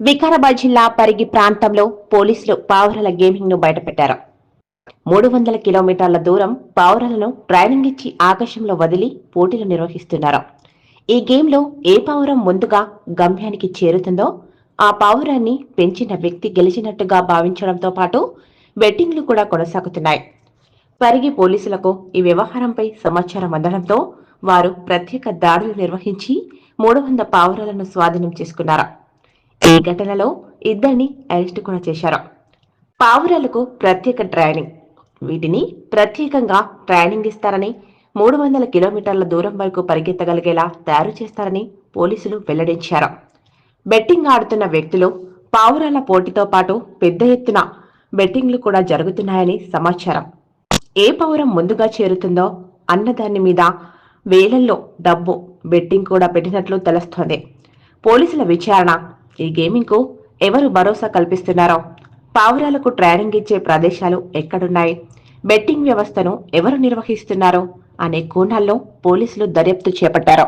వికారాబాద్ జిల్లా పరిగి ప్రాంతంలో పోలీసులు పావురాల గేమింగ్ను బయటపెట్టారు. మూడు వందల కిలోమీటర్ల దూరం పావురాలను ట్రైనింగ్ ఇచ్చి ఆకాశంలో వదిలి పోటీలు నిర్వహిస్తున్నారు. ఈ గేమ్లో ఏ పావురం ముందుగా గమ్యానికి చేరుతుందో ఆ పావురాన్ని పెంచిన వ్యక్తి గెలిచినట్టుగా భావించడంతో పాటు బెట్టింగ్లు కూడా కొనసాగుతున్నాయి. పరిగి పోలీసులకు ఈ వ్యవహారంపై సమాచారం అందడంతో వారు ప్రత్యేక దాడులు నిర్వహించి మూడు వంద పావురాలను స్వాధీనం చేసుకున్నారు. ఈ ఘటనలో ఇద్దరిని అరెస్ట్ కూడా చేశారు. పావురాలకు ప్రత్యేక ట్రైనింగ్. వీటిని ప్రత్యేకంగా ట్రైనింగ్ ఇస్తారని మూడు వందల కిలోమీటర్ల దూరం వరకు పరిగెత్తగలిగేలా తయారు చేస్తారని పోలీసులు వెల్లడించారు. బెట్టింగ్ ఆడుతున్న వ్యక్తులు పావురాల పోటీతో పాటు పెద్ద ఎత్తున బెట్టింగ్లు కూడా జరుగుతున్నాయని సమాచారం. ఏ పౌరం ముందుగా చేరుతుందో అన్నదాని మీద వేలల్లో డబ్బు బెట్టింగ్ కూడా పెట్టినట్లు తెలుస్తోంది. పోలీసుల విచారణ ఈ గేమింగ్కు ఎవరు భరోసా కల్పిస్తున్నారో? పావురాలకు ట్రైనింగ్ ఇచ్చే ప్రదేశాలు ఎక్కడున్నాయి? బెట్టింగ్ వ్యవస్థను ఎవరు నిర్వహిస్తున్నారు? అనే కోణాల్లో పోలీసులు దర్యాప్తు చేపట్టారు.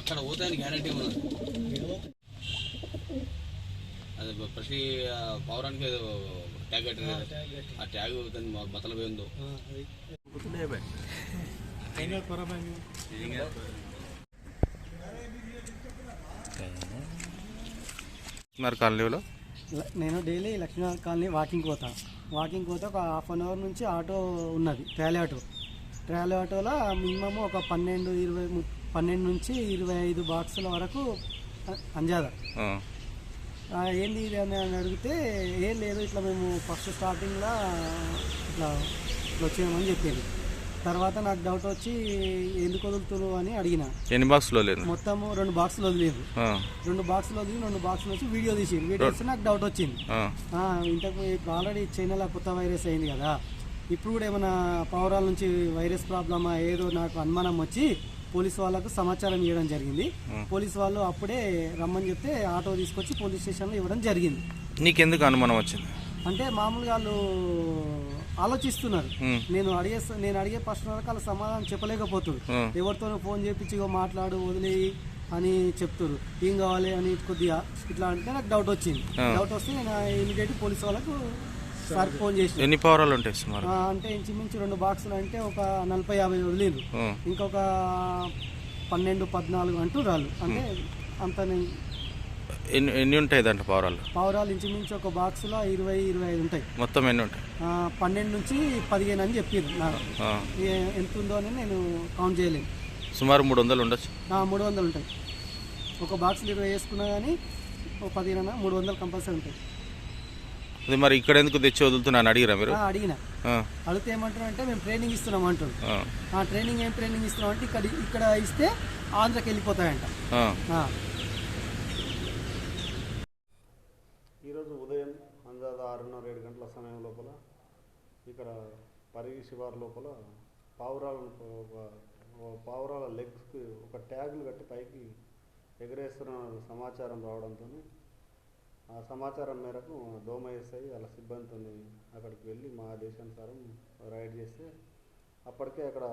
అక్కడ పోతాయని గ్యారంటీ ఉన్నది. అది ప్రతి ఆ, పౌరానికి ట్యాగ్ ఆ ట్యాగ్ దాని మ- బతలు పోయిందో కాలనీలో నేను డైలీ లక్ష్మీనాథ్ కాలనీ వాకింగ్ పోతా. వాకింగ్ పోతే ఒక హాఫ్ అన్ అవర్ నుంచి ఆటో ఉన్నది ట్రాలీ ఆటో. ట్రాలీ ఆటోలో మినిమమ్ ఒక పన్నెండు ఇరవై పన్నెండు నుంచి ఇరవై ఐదు బాక్సుల వరకు అంజాదా. ఏంది ఇది అని అని అడిగితే ఏం లేదు ఇట్లా మేము ఫస్ట్ స్టార్టింగ్లో ఇట్లా ఇట్లా వచ్చామని చెప్పింది తర్వాత నాకు డౌట్ వచ్చి ఎందుకు వదులుతురు అని అడిగిన. ఎన్ని బాక్స్లో లేదు మొత్తము రెండు బాక్సులు వదిలేదు ఆ, రెండు బాక్సులు వదిలి రెండు బాక్సులు వచ్చి వీడియో తీసి వీడియో నాకు డౌట్ వచ్చింది. ఇంతకు ఆల్రెడీ చైనాలో కొత్త వైరస్ అయింది కదా. ఇప్పుడు కూడా ఏమైనా పౌరాల నుంచి వైరస్ ప్రాబ్లమా ఏదో నాకు అనుమానం వచ్చి పోలీస్ వాళ్ళకు సమాచారం ఇవ్వడం జరిగింది. పోలీస్ వాళ్ళు అప్పుడే రమ్మని చెప్తే ఆటో తీసుకొచ్చి పోలీస్ స్టేషన్లో ఇవ్వడం జరిగింది. నీకెందుకు అనుమానం వచ్చింది? అంటే మామూలుగా వాళ్ళు ఆలోచిస్తున్నారు. నేను అడిగే నేను అడిగే ప్రశ్న వరకు వాళ్ళు సమాధానం చెప్పలేకపోతున్నారు ఉమ్, ఎవరితోనో ఫోన్ చేపించి మాట్లాడు వదిలేయి అని చెప్తారు. ఏం కావాలి అని కొద్దిగా ఇట్లా అంటే నాకు డౌట్ వచ్చింది. డౌట్ వస్తే నేను ఇమీడియట్ పోలీస్ వాళ్ళకు సార్ ఫోన్ చేసిన. ఎన్ని పవరాలు ఉంటాయి సుమారు అంటే ఇంచుమించు రెండు బాక్సులు అంటే ఒక నలభై యాభై వదిలేదు ఇంకొక పన్నెండు పద్నాలుగు అంటూ రాళ్ళు. అంటే అంత నేను ఎన్ని ఎన్ని ఉంటాయి దాంట్లో పవరాలు పావురాలు ఇంచుమించు ఒక బాక్సులో ఇరవై ఇరవై ఐదు ఉంటాయి. మొత్తం ఎన్ని ఉంటాయి? పన్నెండు నుంచి పదిహేను అని చెప్పారు నాకు ఎంత ఉందో అని నేను కౌంట్ చేయలేను సుమారు మూడు వందలు ఉండొచ్చు. మూడు వందలు ఉంటాయి. ఒక బాక్స్ ఇరవై వేసుకున్నా కానీ ఒక పదిహేను మూడు వందలు కంపల్సరీ ఉంటాయి. అది మరి ఇక్కడ ఎందుకు తెచ్చి వదులుతున్నాను అడిగిరా మీరు? అడిగిన. అడిగితే ఏమంటారు అంటే మేము ట్రైనింగ్ ఇస్తున్నాం అంటారు. ఆ, ట్రైనింగ్ ఏం ట్రైనింగ్ ఇస్తున్నాం అంటే ఇక్కడ ఇక్కడ ఇస్తే ఆంధ్రకి వెళ్ళిపోతాయంట. ఈరోజు ఉదయం అందాద ఆరున్నర ఏడు గంటల సమయం లోపల ఇక్కడ పరిగి శివారు లోపల పావురాలను ఒక పావురాల లెగ్స్కి ఒక ట్యాగులు కట్టి పైకి ఎగరేస్తున్న సమాచారం రావడంతో ఆ సమాచారం మేరకు డోమ ఎస్ఐ వాళ్ళ సిబ్బందితోని అక్కడికి వెళ్ళి మా ఆదేశానుసారం రైడ్ చేస్తే అప్పటికే అక్కడ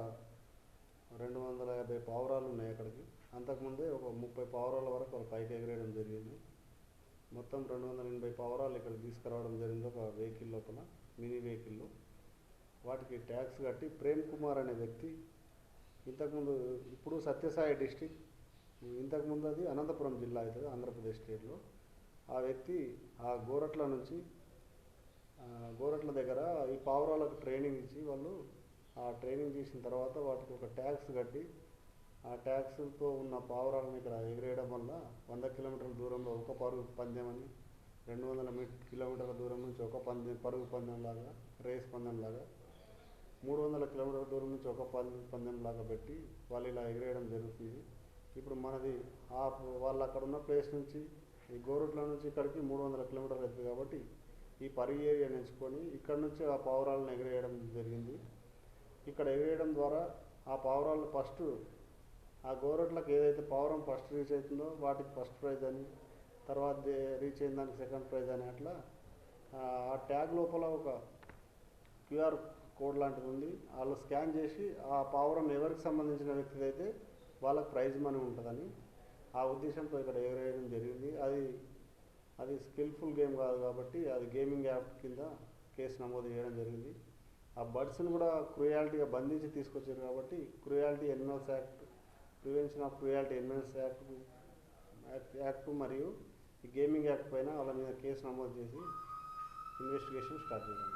రెండు వందల యాభై పావురాలు ఉన్నాయి అక్కడికి. అంతకుముందే ఒక ముప్పై పావురాల వరకు వాళ్ళు పైకి ఎగరేయడం జరిగింది. మొత్తం రెండు వందల ఎనభై పావురాలు ఇక్కడ తీసుకురావడం జరిగింది ఒక వెహికల్ లోపల మినీ వెహికల్లో వాటికి ట్యాక్స్ కట్టి ప్రేమ్ కుమార్ అనే వ్యక్తి ఇంతకుముందు ఇప్పుడు సత్యసాయి డిస్టిక్ ఇంతకుముందు అది అనంతపురం జిల్లా అవుతుంది ఆంధ్రప్రదేశ్ స్టేట్లో. ఆ వ్యక్తి ఆ గోరట్ల నుంచి గోరట్ల దగ్గర ఈ పావురాలకు ట్రైనింగ్ ఇచ్చి వాళ్ళు ఆ ట్రైనింగ్ చేసిన తర్వాత వాటికి ఒక ట్యాక్స్ కట్టి ఆ ట్యాక్స్తో ఉన్న పావురాలను ఇక్కడ ఎగిరేయడం వల్ల వంద కిలోమీటర్ల దూరంలో ఒక పరుగు పందెం అని రెండు వందల మీ కిలోమీటర్ల దూరం నుంచి ఒక పందెం పరుగు పందెంలాగా రేస్ పందెంలాగా మూడు వందల కిలోమీటర్ల దూరం నుంచి ఒక పందెం పందెంలాగా పెట్టి వాళ్ళు ఇలా ఎగిరేయడం జరుగుతుంది. ఇప్పుడు మనది ఆ వాళ్ళు అక్కడ ఉన్న ప్లేస్ నుంచి ఈ గోరుట్ల నుంచి ఇక్కడికి మూడు వందల కిలోమీటర్లు అవుతుంది కాబట్టి ఈ పరుగు ఏరియా ఎంచుకొని ఇక్కడ నుంచి ఆ పావురాలను ఎగరేయడం జరిగింది. ఇక్కడ ఎగిరేయడం ద్వారా ఆ పావురాలు ఫస్ట్ ఆ గోరట్లకు ఏదైతే పావురం ఫస్ట్ రీచ్ అవుతుందో వాటికి ఫస్ట్ ప్రైజ్ అని తర్వాత రీచ్ అయిన దానికి సెకండ్ ప్రైజ్ అని అట్లా ఆ ఆ ట్యాగ్ లోపల ఒక క్యూఆర్ కోడ్ లాంటిది ఉంది. వాళ్ళు స్కాన్ చేసి ఆ పావురం ఎవరికి సంబంధించిన వ్యక్తిది అయితే వాళ్ళకి ప్రైజ్ మనీ ఉంటుందని ఆ ఉద్దేశంతో ఇక్కడ ఎగరేయడం జరిగింది. అది అది స్కిల్ఫుల్ గేమ్ కాదు కాబట్టి అది గేమింగ్ యాప్ కింద కేసు నమోదు చేయడం జరిగింది. ఆ బర్డ్స్ని కూడా క్రుయాలిటీగా బంధించి తీసుకొచ్చారు కాబట్టి cruelty animals act prevention of cruelty animals act act act మరియు ఈ గేమింగ్ యాక్ట్ పైన వాళ్ళ మీద కేసు నమోదు చేసి ఇన్వెస్టిగేషన్ స్టార్ట్ చేయడం